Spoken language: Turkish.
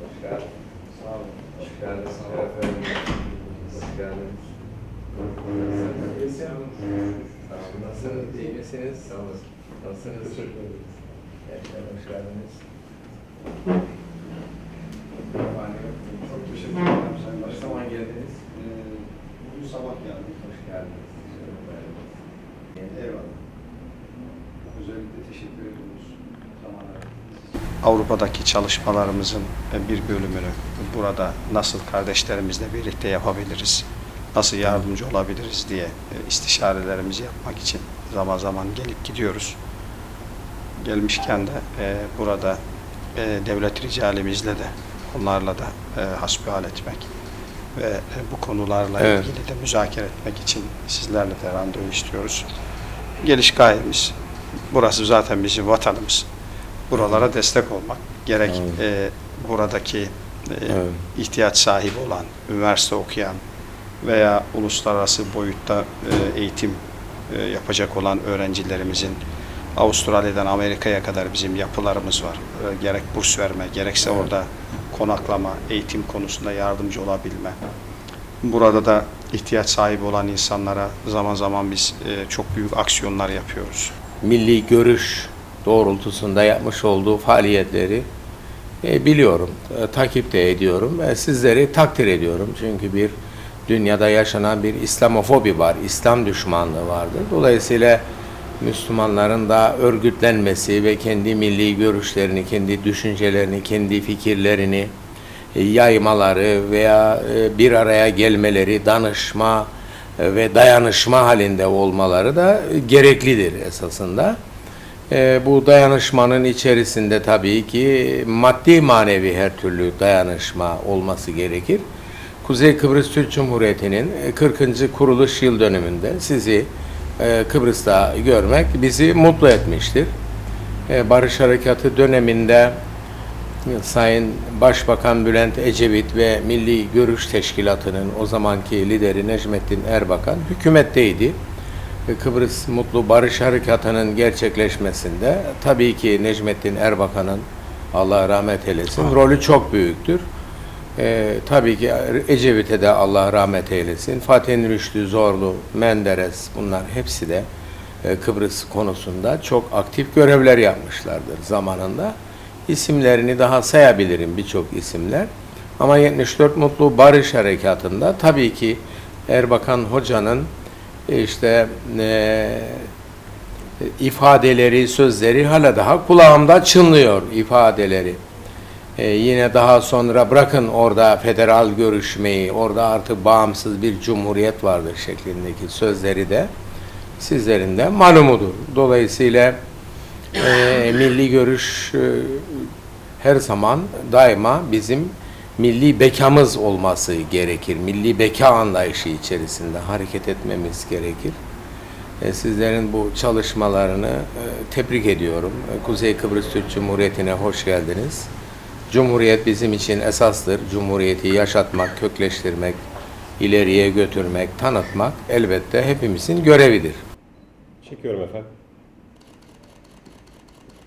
Hoş geldin. Sağ olun. Hoş geldin. Sağ efendim. Hoş geldiniz. Tamam, Nasılsınız? İyi misiniz? Sağ olasın. Nasılsınız? Evet, hoş geldiniz. Çok teşekkür ederim Ne Başkan. zaman geldiniz? Ee, bugün sabah geldik. Hoş geldiniz. Eyvallah. Özellikle teşekkür ediyoruz. Zaman ayırdınız. Avrupa'daki çalışmalarımızın bir bölümünü burada nasıl kardeşlerimizle birlikte yapabiliriz, nasıl yardımcı olabiliriz diye istişarelerimizi yapmak için zaman zaman gelip gidiyoruz. Gelmişken de e, burada e, devlet ricalimizle de onlarla da e, hasbihal etmek ve e, bu konularla Evet. ilgili de müzakere etmek için sizlerle de randevu istiyoruz. Geliş gayemiz burası zaten bizim vatanımız. Buralara destek olmak gerek Evet. e, buradaki e, Evet. ihtiyaç sahibi olan, üniversite okuyan veya uluslararası boyutta e, eğitim e, yapacak olan öğrencilerimizin Avustralya'dan Amerika'ya kadar bizim yapılarımız var. E, gerek burs verme, gerekse orada konaklama, eğitim konusunda yardımcı olabilme. Burada da ihtiyaç sahibi olan insanlara zaman zaman biz e, çok büyük aksiyonlar yapıyoruz. milli görüş doğrultusunda yapmış olduğu faaliyetleri e, biliyorum, e, takip de ediyorum ve sizleri takdir ediyorum. Çünkü bir dünyada yaşanan bir İslamofobi var, İslam düşmanlığı vardır. Dolayısıyla Müslümanların da örgütlenmesi ve kendi milli görüşlerini, kendi düşüncelerini, kendi fikirlerini e, yaymaları veya e, bir araya gelmeleri, danışma e, ve dayanışma halinde olmaları da gereklidir esasında. E, Bu dayanışmanın içerisinde tabii ki maddi manevi her türlü dayanışma olması gerekir. Kuzey Kıbrıs Türk Cumhuriyeti'nin e, 40. kuruluş yıl dönümünde sizi e, Kıbrıs'ta görmek bizi mutlu etmiştir. E, Barış Harekatı döneminde Sayın Başbakan Bülent Ecevit ve Milli Görüş Teşkilatı'nın o zamanki lideri Necmettin Erbakan hükümetteydi. Kıbrıs Mutlu Barış Harekatı'nın gerçekleşmesinde tabii ki Necmettin Erbakan'ın Allah rahmet eylesin rolü çok büyüktür. Ee, tabii ki Ecevit'e de Allah rahmet eylesin. Fatih Rüştü, Zorlu, Menderes bunlar hepsi de e, Kıbrıs konusunda çok aktif görevler yapmışlardır zamanında. İsimlerini daha sayabilirim birçok isimler. Ama 74 Mutlu Barış Harekatı'nda tabii ki Erbakan Hoca'nın işte e, ifadeleri, sözleri hala daha kulağımda çınlıyor ifadeleri. Ee, yine daha sonra bırakın orada federal görüşmeyi, orada artık bağımsız bir cumhuriyet vardır şeklindeki sözleri de sizlerin de malumudur. Dolayısıyla e, milli görüş e, her zaman daima bizim milli bekamız olması gerekir. Milli beka anlayışı içerisinde hareket etmemiz gerekir. E, Sizlerin bu çalışmalarını e, tebrik ediyorum. E, Kuzey Kıbrıs Türk Cumhuriyeti'ne hoş geldiniz. Cumhuriyet bizim için esastır. Cumhuriyeti yaşatmak, kökleştirmek, ileriye götürmek, tanıtmak elbette hepimizin görevidir. Çekiyorum efendim.